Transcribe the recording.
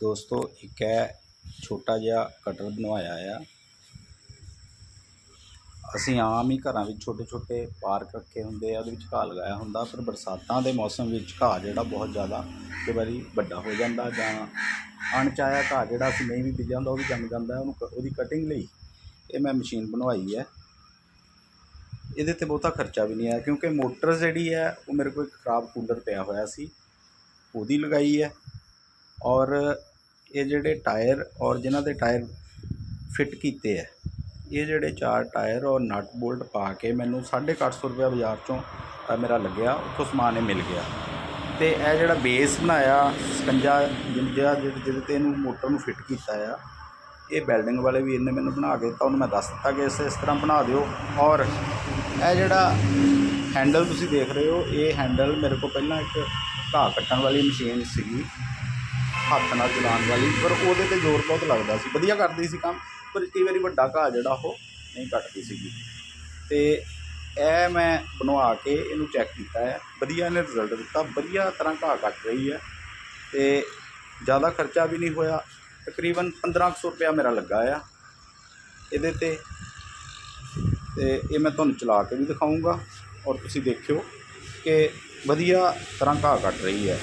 ਦੋਸਤੋ, ਇੱਕ ਹੈ ਛੋਟਾ ਜਿਹਾ ਕਟਰ ਬਣਵਾਇਆ ਆ। ਅਸੀਂ ਆਮ ਹੀ ਘਰਾਂ ਵਿੱਚ ਛੋਟੇ ਛੋਟੇ ਪਾਰਕ ਰੱਖੇ ਹੁੰਦੇ ਆ, ਉਹਦੇ ਵਿੱਚ ਘਾਹ ਲਗਾਇਆ ਹੁੰਦਾ, ਪਰ ਬਰਸਾਤਾਂ ਦੇ ਮੌਸਮ ਵਿੱਚ ਘਾਹ ਜਿਹੜਾ ਬਹੁਤ ਜ਼ਿਆਦਾ ਕਈ ਵਾਰੀ ਵੱਡਾ ਹੋ ਜਾਂਦਾ ਜਾਂ ਅਣਚਾਹਿਆ ਘਾਹ ਜਿਹੜਾ ਅਸੀਂ ਨਹੀਂ ਵੀ ਬੀਜਿਆ ਹੁੰਦਾ, ਉਹ ਵੀ ਜੰਮ ਜਾਂਦਾ ਉਹਨੂੰ ਕ- ਉਹਦੀ ਕਟਿੰਗ ਲਈ ਇਹ ਮੈਂ ਮਸ਼ੀਨ ਬਣਵਾਈ ਹੈ। ਇਹਦੇ ਤੇ ਬਹੁਤਾ ਖਰਚਾ ਵੀ ਨਹੀਂ ਆਇਆ, ਕਿਉਂਕਿ ਮੋਟਰ ਜਿਹੜੀ ਹੈ, ਉਹ ਮੇਰੇ ਕੋਲ ਇੱਕ ਖਰਾਬ ਕੂਲਰ ਪਿਆ ਹੋਇਆ ਸੀ, ਉਹਦੀ ਲਗਾਈ ਹੈ। ਔਰ ਇਹ ਜਿਹੜੇ ਟਾਇਰ ਔਰ ਜਿਨ੍ਹਾਂ ਦੇ ਟਾਇਰ ਫਿੱਟ ਕੀਤੇ ਹੈ ਇਹ ਜਿਹੜੇ ਚਾਰ ਟਾਇਰ ਔਰ ਨਟ ਬੋਲਟ ਪਾ ਕੇ ਮੈਨੂੰ 850 ਰੁਪਏ ਬਾਜ਼ਾਰ ਚੋਂ ਮੇਰਾ ਲੱਗਿਆ, ਉੱਥੋਂ ਸਮਾਨ ਇਹ ਮਿਲ ਗਿਆ। ਤੇ ਇਹ ਜਿਹੜਾ ਬੇਸ ਬਣਾਇਆ ਸਕੰਜਾ ਜਿਹੜਾ ਜਿਹਦੇ ਤੇ ਇਹਨੂੰ ਮੋਟਰ ਨੂੰ ਫਿੱਟ ਕੀਤਾ ਆ, ਇਹ ਵੈਲਡਿੰਗ ਵਾਲੇ ਵੀਰ ਨੇ ਮੈਨੂੰ ਬਣਾ ਕੇ ਦਿੱਤਾ, ਉਹਨੂੰ ਮੈਂ ਦੱਸ ਦਿੱਤਾ ਕਿ ਇਸ ਇਸ ਤਰ੍ਹਾਂ ਬਣਾ ਦਿਓ। ਔਰ ਇਹ ਜਿਹੜਾ ਹੈਂਡਲ ਤੁਸੀਂ ਦੇਖ ਰਹੇ ਹੋ, ਇਹ ਹੈਂਡਲ ਮੇਰੇ ਕੋਲ ਪਹਿਲਾਂ ਇੱਕ ਘਾਹ ਕੱਟਣ ਵਾਲੀ ਮਸ਼ੀਨ ਸੀਗੀ। ਹੱਥ ਨਾਲ ਚਲਾਉਣ ਵਾਲੀ, ਪਰ ਉਹਦੇ ਤੇ ਜ਼ੋਰ ਬਹੁਤ ਲੱਗਦਾ ਸੀ। ਵਧੀਆ ਕਰਦੀ ਸੀ ਕੰਮ, ਪਰ ਕਈ ਵਾਰੀ ਵੱਡਾ ਘਾਹ ਜਿਹੜਾ ਉਹ ਨਹੀਂ ਕੱਟਦੀ ਸੀਗੀ। ਤੇ ਇਹ ਮੈਂ ਬਣਵਾ ਕੇ ਇਹਨੂੰ ਚੈੱਕ ਕੀਤਾ ਹੈ। ਵਧੀਆ ਇਹਨੇ ਰਿਜ਼ਲਟ ਦਿੱਤਾ। ਵਧੀਆ ਤਰ੍ਹਾਂ ਘਾਹ ਕੱਟ ਰਹੀ ਹੈ। ਤੇ ਜ਼ਿਆਦਾ ਖਰਚਾ ਵੀ ਨਹੀਂ ਹੋਇਆ। ਤਕਰੀਬਨ 1500 ਰੁਪਇਆ ਮੇਰਾ ਲੱਗਾ ਆ ਇਹਦੇ ਤੇ। ਤੇ ਇਹ ਮੈਂ ਤੁਹਾਨੂੰ ਚਲਾ ਕੇ ਵੀ ਦਿਖਾਊਂਗਾ। ਔਰ ਤੁਸੀਂ ਦੇਖਿਓ ਕਿ ਵਧੀਆ ਤਰ੍ਹਾਂ ਘਾਹ ਕੱਟ ਰਹੀ ਹੈ।